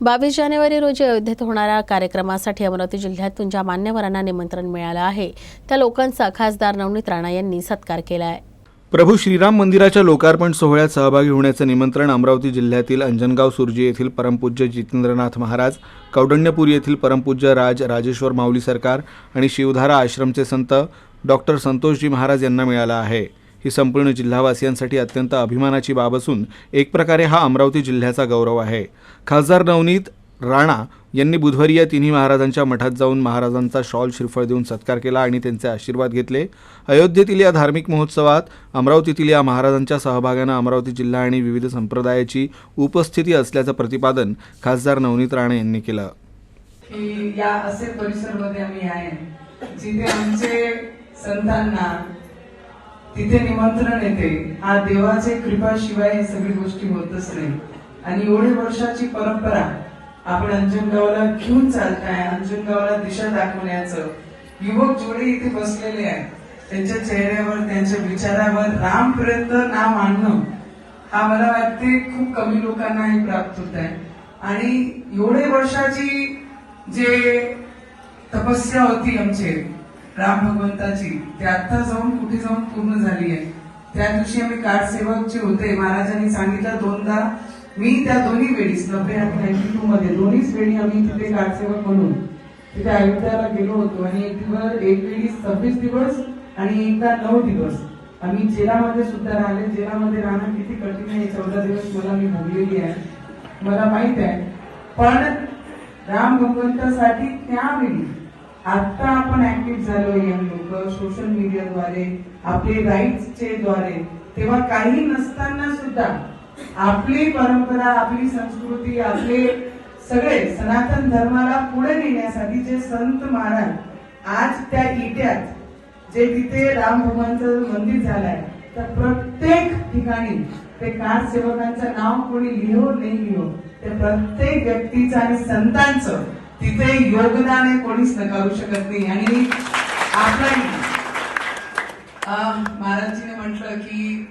बावीस जानेवारी रोजी अयोध्येत होणाऱ्या कार्यक्रमासाठी अमरावती जिल्ह्यातून ज्या मान्यवरांना निमंत्रण मिळालं आहे त्या लोकांचा खासदार नवनीत राणा यांनी सत्कार केला आहे. प्रभू श्रीराम मंदिराच्या लोकार्पण सोहळ्यात सहभागी होण्याचं निमंत्रण अमरावती जिल्ह्यातील अंजनगाव सुरजी येथील परमपूज्य जितेंद्रनाथ महाराज कौडण्यपूर येथील परमपूज्य राज राजेश्वर माऊली सरकार आणि शिवधारा आश्रमचे संत डॉक्टर संतोषजी महाराज यांना मिळाला आहे. ही संपूर्ण जिल्हावासियांसाठी अत्यंत अभिमानाची बाब असून एक प्रकारे हा अमरावती जिल्ह्याचा गौरव आहे. खासदार नवनीत राणा यांनी बुधवारी या तिन्ही महाराजांच्या मठात जाऊन महाराजांचा शॉल श्रीफळ देऊन सत्कार केला आणि त्यांचे आशीर्वाद घेतले. अयोध्येतील या धार्मिक महोत्सवात अमरावतीतील या महाराजांच्या सहभागानं अमरावती जिल्हा आणि विविध संप्रदायाची उपस्थिती असल्याचं प्रतिपादन खासदार नवनीत राणे यांनी केलं. या असे परिसरमध्ये आम्ही आहे जिथे आमचे संतांना तिथे निमंत्रण येते. हा देवाचे कृपाशिवाय हे सगळी गोष्टी होतच नाही. आणि एवढे वर्षाची परंपरा आपण अंजनगावला घेऊन चालताय अंजनगावला दिशा दाखवण्याचं युवक जोडे इथे बसलेले आहेत त्यांच्या चेहऱ्यावर त्यांच्या विचारावर रामपर्यंत नाव आणणं हा मला वाटते खूप कमी लोकांना हे प्राप्त होत आहे. आणि एवढे वर्षाची जे तपस्या होती आमचे राम भगवंताची ते आता जाऊन कुठे जाऊन पूर्ण झाली आहे. त्या दिवशी आम्ही कार्ड सेवक जे होते. महाराजांनी सांगितलं दोनदा मी त्या दोन्ही वेळीस नव्वे आणि नाईन्टी टू मध्ये दोन्हीच वेळी आम्ही तिथे कार्ड सेवक म्हणून तिथे अयोध्याला गेलो होतो. आणि एक दिवस एक वेळी सव्वीस दिवस आणि एकदा नऊ दिवस. आम्ही जेलामध्ये सुद्धा राहिले. जेलामध्ये राहणं किती कठीण आहे चौदा दिवस मला मी भोगलेली आहे. मला माहीत आहे. पण राम भगवंतासाठी त्यावेळी आता आपण ऍक्टिव्ह झालो यंग लोक. सोशल मीडियाद्वारे आपले राईट्सचे द्वारे. तेव्हा काही नसताना सुद्धा आपली परंपरा आपली संस्कृती आपले सगळे सनातन धर्माला पुढे नेण्यासाठी जे संत महाराज आज त्या इट्यात जे तिथे राम भगवानचं मंदिर झालंय तर प्रत्येक ठिकाणी ते कार सेवकांचं नाव कोणी लिहो नाही लिहो ते प्रत्येक व्यक्तीचं आणि संतांचं तिथे योगदान हे कोणीच नकारू शकत नाही. आणि आपण महाराजजीने म्हटलं की